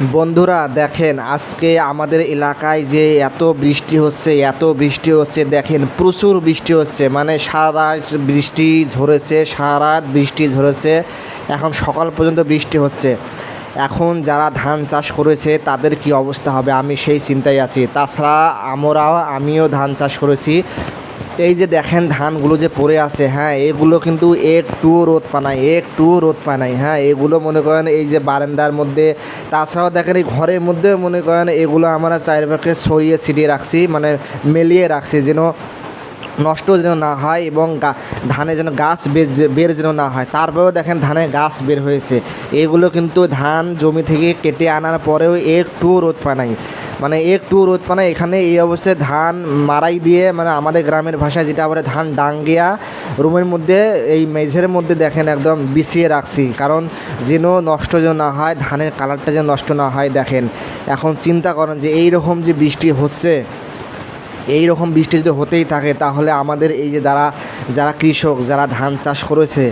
বন্ধুরা, দেখেন আজকে আমাদের এলাকায় যে এত বৃষ্টি হচ্ছে, এত বৃষ্টি হচ্ছে, দেখেন প্রচুর বৃষ্টি হচ্ছে মানে সারা বৃষ্টি ঝরেছে, সারা বৃষ্টি ঝরেছে, এখন সকাল পর্যন্ত বৃষ্টি হচ্ছে। এখন যারা ধান চাষ করেছে, তাদের কি অবস্থা হবে? আমি সেই চিন্তায় আছি। তাছাড়া আমরাও, আমিও ধান চাষ করেছি। এই যে দেখেন ধানগুলো যে পড়ে আছে হ্যাঁ এগুলো কিন্তু একটু রোদ পানায় একটু রোদ পানায় হ্যাঁ এগুলো মনে করেন এই যে বারান্দার মধ্যে, তাছাড়াও দেখেন এই ঘরের মধ্যে মনে করেন এগুলো আমরা চারিপাশে ছড়িয়ে ছিটিয়ে রাখছি মানে মেলিয়ে রাখছি যেন নষ্ট যেন না হয় এবং ধানে যেন গাছ বের যেন না হয়। তারপরেও দেখেন ধানের গাছ বের হয়েছে। এগুলো কিন্তু ধান জমি থেকে কেটে আনার পরেও একটু রোদ পায় নাই। মানে একটু রোদ মানে এখানে এই অবস্থায় ধান মারাই দিয়ে মানে আমাদের গ্রামের ভাষায় যেটা বলে ধান ডাঙ্গিয়া, রুমের মধ্যে, এই মেঝের মধ্যে দেখেন একদম বিছিয়ে রাখছি। কারণ যেন নষ্ট যেন না হয়, ধানের কালারটা যেন নষ্ট না হয়, দেখেন। এখন চিন্তা করেন যে এই রকম যে বৃষ্টি হচ্ছে এই রকম বৃষ্টি যদি হতেই থাকে, তাহলে আমাদের এই যে যারা যারা কৃষক, যারা ধান চাষ করেছে,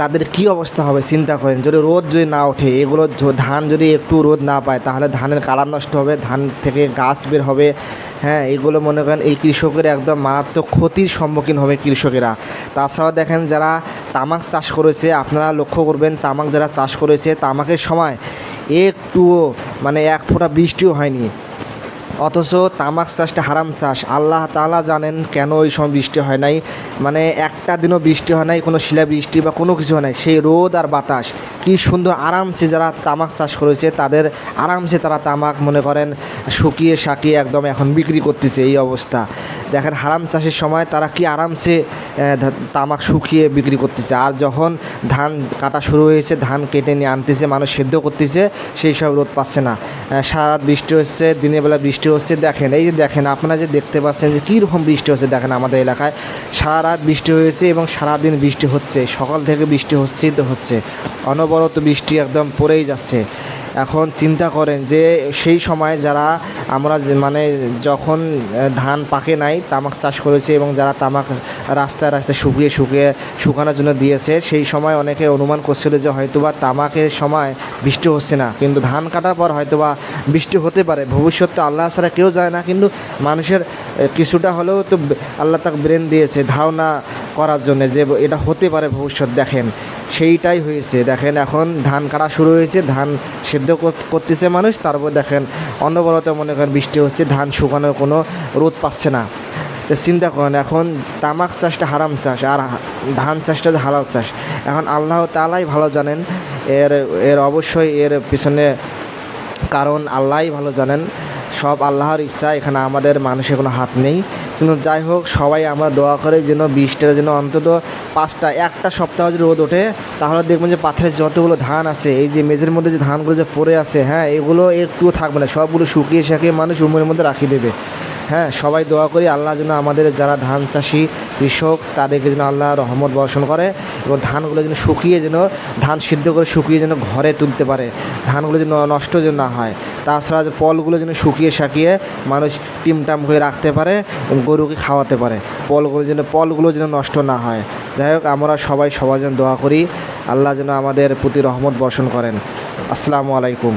তাদের কি অবস্থা হবে চিন্তা করেন? যদি রোদ যদি না ওঠে, এগুলো ধান যদি একটু রোদ না পায়, তাহলে ধানের কালার নষ্ট হবে, ধান থেকে গাছ বের হবে। হ্যাঁ এগুলো মনে করেন এই কৃষকের একদম মারাত্মক ক্ষতির সম্মুখীন হবে কৃষকেরা। তাছাড়াও দেখেন যারা তামাক চাষ করেছে, আপনারা লক্ষ্য করবেন তামাক যারা চাষ করেছে, তামাকের সময় একটুও মানে এক ফোঁটা বৃষ্টিও হয়নি। অথচ তামাক চাষটা হারাম চাষ। আল্লাহ তাআলা জানেন কেন ওই সময় বৃষ্টি হয় নাই। মানে একটা দিনও বৃষ্টি হয় নাই, কোনো শিলা বৃষ্টি বা কোনো কিছু হয় নাই। সেই রোদ আর বাতাস। কি সুন্দর আরামসে যারা তামাক চাষ করেছে, তাদের আরামসে তারা তামাক মনে করেন শুকিয়ে শাকিয়ে একদম এখন বিক্রি করতেছে এই অবস্থা। দেখেন হারাম চাষের সময় তারা কি আরামসে তামাক শুকিয়ে বিক্রি করতেছে। আর যখন ধান কাটা শুরু হয়েছে, ধান কেটে নিয়ে আনতেছে, মানুষ সেদ্ধ করতেছে, সেই সব রোদ পাচ্ছে না। সারা বৃষ্টি হচ্ছে, দিনের বেলা বৃষ্টি হচ্ছে, দেখেন, এই যে দেখেন, আপনারা যে দেখতে পাচ্ছেন যে কীরকম বৃষ্টি হচ্ছে, দেখেন আমাদের এলাকায়। সারা রাত বৃষ্টি হয়েছে এবং সারাদিন বৃষ্টি হচ্ছে, সকাল থেকে বৃষ্টি হচ্ছেই তো হচ্ছে। অনবরত বৃষ্টি একদম পড়েই যাচ্ছে। এখন চিন্তা করেন যে সেই সময় যারা আমরা মানে যখন ধান পাকে নাই, তামাক চাষ করেছে এবং যারা তামাক রাস্তায় রাস্তায় শুকিয়ে শুকিয়ে শুকানোর জন্য দিয়েছে, সেই সময় অনেকে অনুমান করছিল যে হয়তোবা তামাকের সময় বৃষ্টি হচ্ছে না। কিন্তু ধান কাটার পর হয়তোবা বৃষ্টি হতে পারে। ভবিষ্যৎ তো আল্লাহ ছাড়া কেউ যায় না, কিন্তু মানুষের কিছুটা হলেও তো আল্লাহ তাকে ব্রেন দিয়েছে। ধারণা করার জন্য যে এটা হতে পারে ভবিষ্যৎ, দেখেন। সেইটাই হয়েছে। দেখেন, এখন ধান কাটা শুরু হয়েছে, ধান সেদ্ধ করতেছে মানুষ, তারপর দেখেন, অনবরত মনে করেন বৃষ্টি হচ্ছে, ধান শুকানোর কোনো রোদ পাচ্ছে না। তো চিন্তা করেন, এখন তামাক চাষটা হারাম চাষ, আর ধান চাষটা যে হালাল চাষ। এখন আল্লাহ তালাই ভালো জানেন, এর এর অবশ্যই এর পিছনে কারণ আল্লাহই ভালো জানেন। সব আল্লাহর ইচ্ছা, এখানে আমাদের মানুষের কোনো হাত নেই। কিন্তু যাই হোক, সবাই আমরা দোয়া করে যেন বৃষ্টিটা যেন অন্তত পাঁচটা, একটা সপ্তাহ যদি রোদ ওঠে, তাহলে দেখবেন যে পাথরের যতগুলো ধান আছে, এই যে মেঝের মধ্যে যে ধানগুলো যে পড়ে আছে হ্যাঁ এগুলো একটুও থাকবে না, সবগুলো শুকিয়ে শাকিয়ে মানুষ উমের মধ্যে রাখি দেবে। হ্যাঁ সবাই দোয়া করি আল্লাহ যেন আমাদের যারা ধান চাষি কৃষক তাদেরকে যেন আল্লাহ রহমত বর্ষণ করে এবং ধানগুলো যেন শুকিয়ে যেন, ধান সিদ্ধ করে শুকিয়ে যেন ঘরে তুলতে পারে, ধানগুলো যেন নষ্ট যেন না হয়। তাছাড়া যে পলগুলো যেন শুকিয়ে শাকিয়ে মানুষ টিমটাম হয়ে রাখতে পারে এবং গরুকে খাওয়াতে পারে। পলগুলো যেন পলগুলো যেন নষ্ট না হয়। যাই হোক, আমরা সবাই সবার যেন দোয়া করি। আল্লাহ যেন আমাদের প্রতি রহমত বর্ষণ করেন। আসসালামু আলাইকুম।